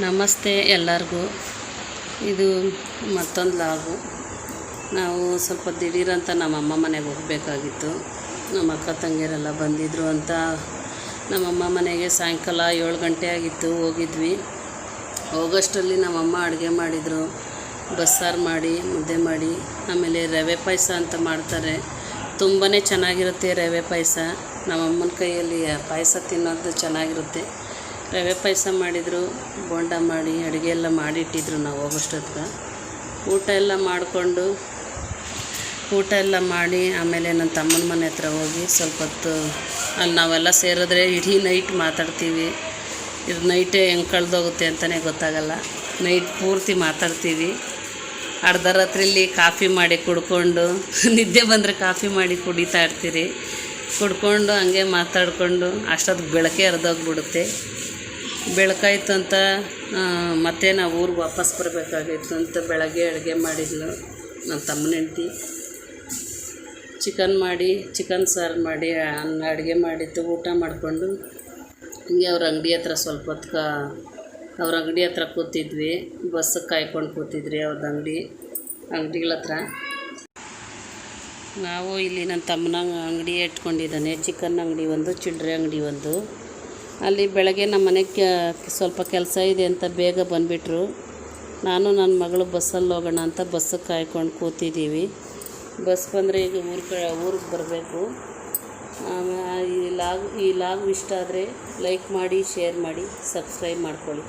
ನಮಸ್ತೆ ಎಲ್ಲರಿಗೂ. ಇದು ಮತ್ತೊಂದು ಲಾಗು. ನಾವು ಸ್ವಲ್ಪ ದಿಢೀರಂತ ನಮ್ಮ ಅಮ್ಮ ಮನೆಗೆ ಹೋಗಬೇಕಾಗಿತ್ತು. ನಮ್ಮ ಅಕ್ಕ ತಂಗಿಯರೆಲ್ಲ ಬಂದಿದ್ದರು ಅಂತ ನಮ್ಮಮ್ಮ ಮನೆಗೆ ಸಾಯಂಕಾಲ ಏಳು ಗಂಟೆ ಆಗಿತ್ತು, ಹೋಗಿದ್ವಿ. ಹೋಗೋಷ್ಟರಲ್ಲಿ ನಮ್ಮಮ್ಮ ಅಡುಗೆ ಮಾಡಿದರು. ಬಸ್ಸಾರು ಮಾಡಿ, ಮುದ್ದೆ ಮಾಡಿ, ಆಮೇಲೆ ರವೆ ಪಾಯಸ ಅಂತ ಮಾಡ್ತಾರೆ. ತುಂಬಾ ಚೆನ್ನಾಗಿರುತ್ತೆ ರವೆ ಪಾಯಸ. ನಮ್ಮಮ್ಮನ ಕೈಯಲ್ಲಿ ಪಾಯಸ ತಿನ್ನೋದು ಚೆನ್ನಾಗಿರುತ್ತೆ. ರವೆ ಪಾಯಸ ಮಾಡಿದರು, ಬೋಂಡ ಮಾಡಿ, ಅಡುಗೆ ಎಲ್ಲ ಮಾಡಿಟ್ಟಿದ್ರು ನಾವು ಹೋಗೋಷ್ಟೊತ್ತಿಗೆ ಊಟ ಎಲ್ಲ ಮಾಡಿಕೊಂಡು, ಊಟ ಎಲ್ಲ ಮಾಡಿ, ಆಮೇಲೆ ನನ್ನ ತಮ್ಮನ ಮನೆ ಹತ್ರ ಹೋಗಿ ಸ್ವಲ್ಪ ಹೊತ್ತು ಅಲ್ಲಿ ನಾವೆಲ್ಲ ಸೇರಿದ್ರೆ ಇಡೀ ನೈಟ್ ಮಾತಾಡ್ತೀವಿ. ಇದು ನೈಟೇ ಹೆಂಗೆ ಕಳೆದೋಗುತ್ತೆ ಅಂತಲೇ ಗೊತ್ತಾಗಲ್ಲ. ನೈಟ್ ಪೂರ್ತಿ ಮಾತಾಡ್ತೀವಿ. ಅರ್ಧ ರಾತ್ರಿಲಿ ಕಾಫಿ ಮಾಡಿ ಕುಡ್ಕೊಂಡು, ನಿದ್ದೆ ಬಂದರೆ ಕಾಫಿ ಮಾಡಿ ಕುಡಿತಾ ಇರ್ತೀರಿ. ಕುಡ್ಕೊಂಡು ಹಂಗೆ ಮಾತಾಡಿಕೊಂಡು ಅಷ್ಟೊತ್ತು ಬೆಳಕೆ ಹರಿದೋಗ್ಬಿಡುತ್ತೆ. ಬೆಳಕಾಯ್ತು ಅಂತ ಮತ್ತೆ ನಾವು ಊರಿಗೆ ವಾಪಸ್ ಬರಬೇಕಾಗಿತ್ತು ಅಂತ ಬೆಳಗ್ಗೆ ಅಡುಗೆ ಮಾಡಿದ್ಲು ನನ್ನ ತಮ್ಮನ ಹೆಂಡ್ತಿ. ಚಿಕನ್ ಮಾಡಿ, ಚಿಕನ್ ಸಾರು ಮಾಡಿ, ಅನ್ನ ಅಡುಗೆ ಮಾಡಿತ್ತು, ಊಟ ಮಾಡಿಕೊಂಡು. ಹಿಂಗೆ ಅವ್ರ ಅಂಗಡಿ ಹತ್ರ ಸ್ವಲ್ಪ ಹೊತ್ತು ಕ ಅವ್ರ ಅಂಗಡಿ ಹತ್ರ ಕೂತಿದ್ವಿ ಬಸ್ಸು ಕಾಯ್ಕೊಂಡು ಕೂತಿದ್ರಿ ಅವ್ರದ್ದು ಅಂಗಡಿ ಅಂಗಡಿಗಳ ಹತ್ರ. ನಾವು ಇಲ್ಲಿ ನನ್ನ ತಮ್ಮನ ಅಂಗಡಿ ಇಟ್ಕೊಂಡಿದ್ದಾನೆ, ಚಿಕನ್ ಅಂಗಡಿ ಒಂದು ಚಿಲ್ಲರೆ ಅಂಗಡಿ ಒಂದು. ಅಲ್ಲಿ ಬೆಳಗ್ಗೆ ನಮ್ಮ ಮನೆಗೆ ಸ್ವಲ್ಪ ಕೆಲಸ ಇದೆ ಅಂತ ಬೇಗ ಬಂದುಬಿಟ್ರು. ನಾನು ನನ್ನ ಮಗಳು ಬಸ್ಸಲ್ಲಿ ಹೋಗೋಣ ಅಂತ ಬಸ್ಸಿಗೆ ಕಾಯ್ಕೊಂಡು ಕೂತಿದ್ದೀವಿ. ಬಸ್ ಬಂದರೆ ಈಗ ಊರು ಕ, ಊರಿಗೆ ಬರಬೇಕು. ಈ ಲಾಗ್ ಈ ಲಾಗ್ ಇಷ್ಟ ಆದರೆ ಲೈಕ್ ಮಾಡಿ ಶೇರ್ ಮಾಡಿ ಸಬ್ಸ್ಕ್ರೈಬ್ ಮಾಡ್ಕೊಳ್ಳಿ.